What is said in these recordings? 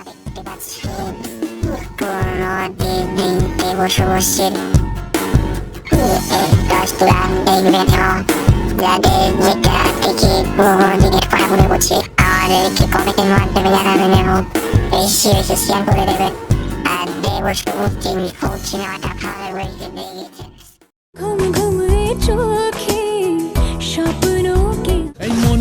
দেখতে পাচ্ছি পুরনো দিনতে বসে বসছিল দশটি গান দেখবে তো যাদের যেটা দেখি পুরোনো দিনের বেশি শেয়ার করে আর ভালো লেগেছে দেখেছেন ঘুম ঘুম চোখে মন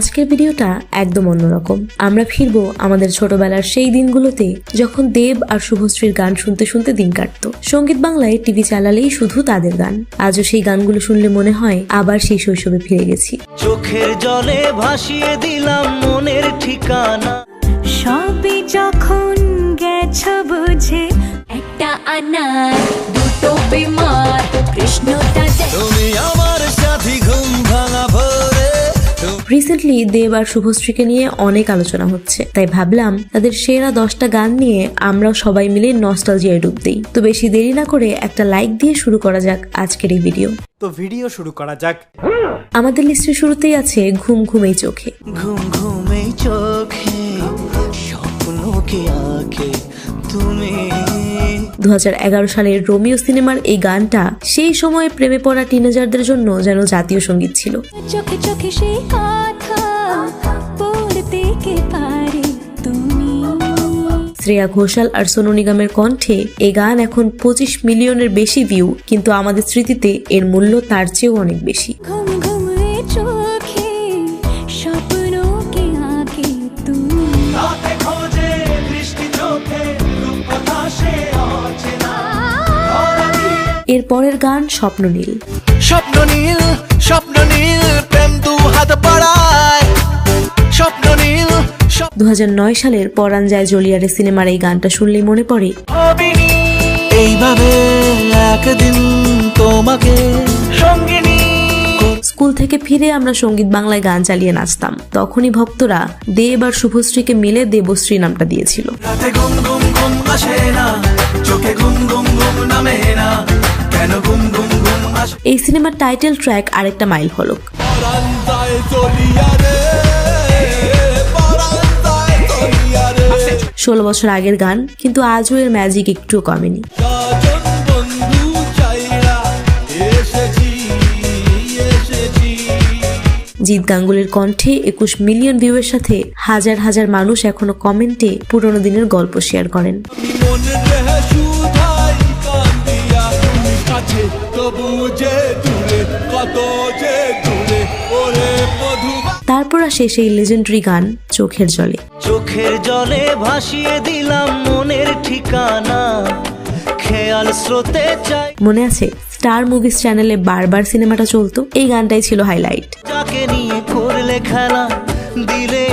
আজকের ভিডিওটা একদম অন্যরকম। আমরা ফিরবো আমাদের ছোটবেলার সেই দিনগুলোতে যখন দেব আর শুভশ্রীর গান শুনতে শুনতে দিন কাটতো। সংগীত বাংলায় টিভি চালালেই শুধু তাদের গান। আজও সেই গানগুলো শুনলে মনে হয় আবার সেই শৈশবে ফিরে গেছি। চোখের জলে ভাসিয়ে দিলাম মনের ঠিকানা। সবই যখন গেছ বুঝে একটা আনার দুটো বিমার কৃষ্ণটা তুমি আমার রিসেন্টলি দেব আর শুভশ্রীকে নিয়ে অনেক আলোচনা হচ্ছে। তাই ভাবলাম তাদের সেরা দশটা গান নিয়ে আমরাও সবাই মিলে নস্টালজিয়ায় ডুব দিই। তো বেশি দেরি না করে একটা লাইক দিয়ে শুরু করা যাক আজকের এই ভিডিও তো ভিডিও শুরু করা যাক। আমাদের লিস্টের শুরুতেই আছে ঘুম ঘুম এই চোখে। ঘুম ঘুমে চোখে স্বপ্নকে আঁকে তুমি দুহাজার এগারো সালের রোমিও সিনেমার এই গানটা সেই সময়ে প্রেমে পড়া টিনেজারদের জন্য যেন জাতীয় সংগীত ছিল। চোখে চোখে সেই কথা পড়তে কে পারে শ্রেয়া ঘোষাল আর সোনু নিগমের কণ্ঠে এই গান এখন পঁচিশ মিলিয়নের বেশি ভিউ কিন্তু আমাদের স্মৃতিতে এর মূল্য তার চেয়েও অনেক বেশি। এর পরের গান স্বপ্ন নীল স্বপ্ন নীল স্বপ্ন নীল প্রেম দু হাত বাড়ায়। স্বপ্ন নীল দু হাজার নয় সালের পরাণ যায় জলিয়ারে সিনেমার এই গানটা শুনলেই মনে পড়ে। এইভাবে একদিন তোমাকে সঙ্গিনী স্কুল থেকে ফিরে আমরা সংগীত বাংলায় গান চালিয়ে নাচতাম। তখনই ভক্তরা দেব আর শুভশ্রীকে মিলে দেবশ্রী নামটা দিয়েছিল। এই সিনেমার টাইটেল ট্র্যাক আরেকটা মাইল ফলক ষোলো বছর আগের গান কিন্তু আজও এর ম্যাজিক একটুও কমেনি। জিৎ গাঙ্গুলির কণ্ঠে একুশ মিলিয়ন ভিউয়ের সাথে হাজার হাজার মানুষ এখনও কমেন্টে পুরোনো দিনের গল্প শেয়ার করেন। তারপর আসে সেই লেজেন্ডারি গান, চোখের জলে চোখের জলে ভাসিয়ে দিলাম মনের খেয়াল স্রোতে চাই। মনে আছে? স্টার মুভিজ চ্যানেলে বারবার সিনেমাটা চলতো এই গানটাই ছিল হাইলাইট যাকে নিয়ে করলে খেলা দিলে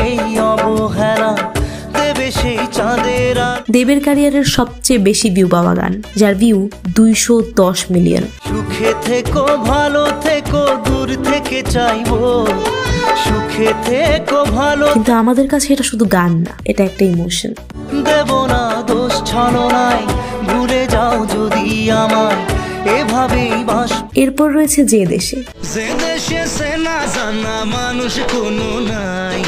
অবহেলা দেবের ক্যারিয়ারের সবচেয়ে বেশি ভিউ পাওয়া গান যার ভিউ দুইশো দশ মিলিয়ন সুখে থেকো ভালো থেকো দূর থেকে চাইব। সুখে থেকো ভালো কিন্তু আমাদের কাছে এটা শুধু গান না এটা একটা ইমোশন দেব না দোষ ছলো নাই। ভুলে যাও যদি আমায় এভাবেই বাস এরপর রয়েছে যে দেশে। যে দেশে সে না জানা মানুষ কোনো নাই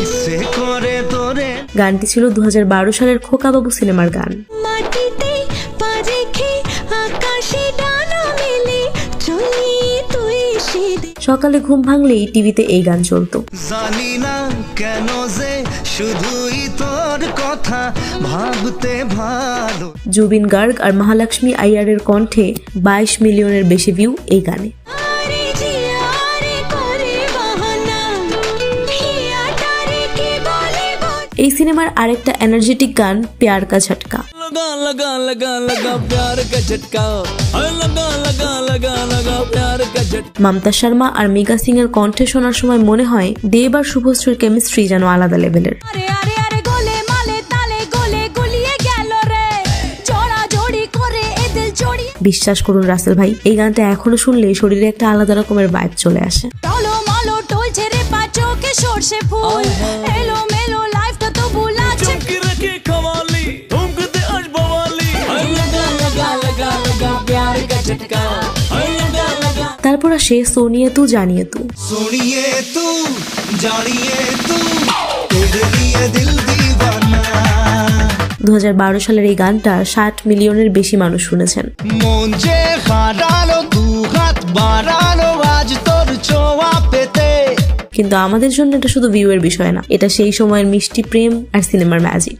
ইচ্ছে করে তোরে। গানটি ছিল দু সালের খোকাবাবু সিনেমার গান। মাটিতে পা রেখে আকাশে ডানা মেলে চলি তুই সেদিন সকালে ঘুম ভাঙলেই টিভিতে এই গান চলতো। জানি না কেন যে শুধুই তোর কথা ভাবতে ভালো। জুবিন গার্গ আর মহালক্ষ্মী আইয়ারের কণ্ঠে বাইশ মিলিয়নের বেশি ভিউ এই গানে। এই সিনেমার আরেকটা এনার্জেটিক গান প্যার কা ঝটকা। মমতা শর্মা আর মিগা সিং এর কণ্ঠে শোনার সময় মনে হয় দেব আর শুভশ্রীর কেমিস্ট্রি যেন আলাদা লেভেলের বিশ্বাস করুন রাসেল ভাই এই গানটা এখনও শুনলে শরীরে একটা আলাদা রকমের ভাইব চলে আসে। তারপর আসে সোনিয়ে তু জানিয়ে তু। সোনিয়ে তু জানিয়ে তু। দিল দিবা। দু হাজার বারো সালের এই গানটা ষাট মিলিয়নের বেশি মানুষ শুনেছেন। কিন্তু আমাদের জন্য এটা শুধু ভিউয়ের বিষয় না এটা সেই সময়ের মিষ্টি প্রেম আর সিনেমার ম্যাজিক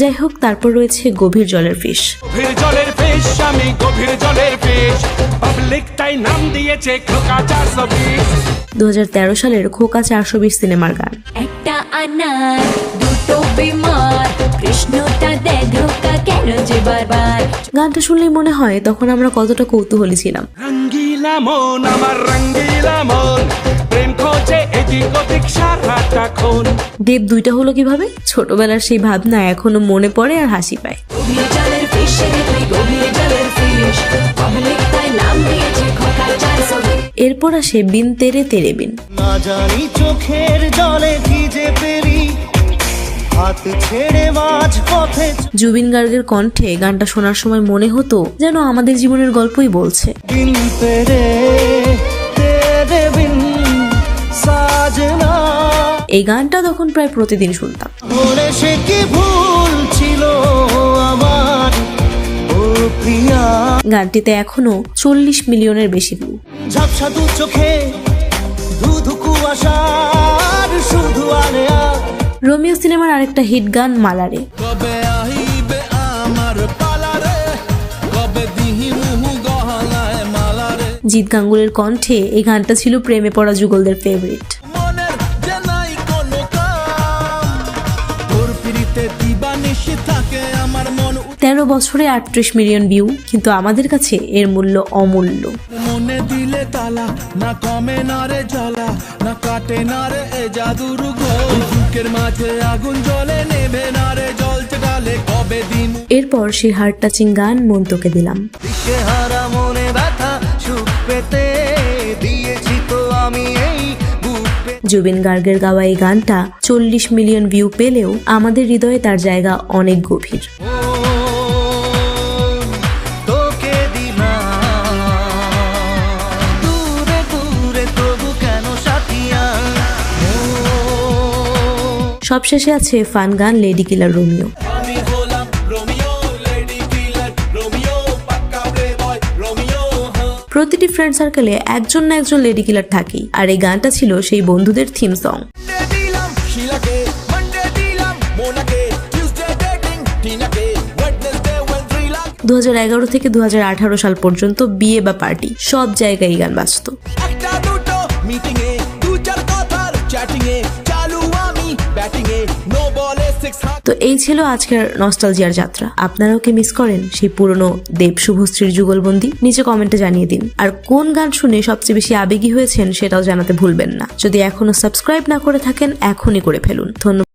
যাই হোক তারপর রয়েছে গভীর জলের গভীর জলের ফিশ ফিস আমি গভীর জলের ফিস পাবলিক তাই নাম দিয়েছে খোকা চারশো বিশ। দু সালের খোকা চারশো বিশ সিনেমার গান। একটা আনার দুটো বিমার কৃষ্ণটা দেয় ধোকা কেন যে বারবার। গানটা শুনলেই মনে হয় তখন আমরা কতটা কৌতূহলী ছিলাম। রঙ্গিলা মন আমার রঙ্গিলা মন। প্রেম খোঁজে এদিক ওদিক সারাটাক্ষণ দেব দুইটা হলো কীভাবে? ছোটবেলার সেই ভাবনা এখনও মনে পড়ে আর হাসি পায়। এরপর আসে বিন তেরে তেরে বিন। না জানি চোখের জলে ভিজে পেরি। জুবিন গার্গের কণ্ঠে গানটা শোনার সময় মনে হতো যেন আমাদের জীবনের গল্পই বলছে। এই গানটা তখন প্রায় প্রতিদিন শুনতাম। গানটিতে এখনও চল্লিশ মিলিয়নের বেশি ভিউ ঝাপসা দু চোখে ধুধু কুয়াশার শুধু আলে আর রোমিও সিনেমার আরেকটা হিট গান মালারে। কবে আহিবে আমার পালারে? কবে দিহি মুহু গহলায় মালারে? জিৎ গাঙ্গুলের কণ্ঠে এই গানটা ছিল প্রেমে পড়া যুগলদের ফেভারিট তেরো বছরে আটত্রিশ মিলিয়ন ভিউ কিন্তু আমাদের কাছে এর মূল্য অমূল্য। মনে দিলে তালা না কমে না রে জ্বালা না কাটে না রে এ জাদুর ঘোর বুকের মাঝে আগুন জ্বলে নেবে না রে জল ডালে কবে দিন? এরপর সেই হার্ট টাচিং গান মন তোকে দিলাম দিশেহারা মনে ব্যথা সুখ পেতে দিয়েছি তো আমি এই জুবিন গার্গের গাওয়া এই গানটা চল্লিশ মিলিয়ন ভিউ পেলেও আমাদের হৃদয়ে তার জায়গা অনেক গভীর। সবশেষে আছে ফান গান লেডি কিলার রোমিও। হ্যাঁ। প্রতিটি ফ্রেন্ড সার্কেলে একজন না একজন লেডি কিলার থাকেই আর এই গানটা ছিল সেই বন্ধুদের থিম সং। দু থেকে দু হাজার আঠারো সাল পর্যন্ত বিয়ে বা পার্টি সব জায়গায় এই গান বাজতো। তো এই ছিল আজকের নস্টালজিয়ার যাত্রা। আপনারাও কি মিস করেন সেই পুরনো দেব শুভশ্রীর যুগলবন্দি? নিচে কমেন্টে জানিয়ে দিন। আর কোন গান শুনে সবচেয়ে বেশি আবেগী হয়েছেন সেটাও জানাতে ভুলবেন না। যদি এখনও সাবস্ক্রাইব না করে থাকেন, এখনই করে ফেলুন। ধন্যবাদ।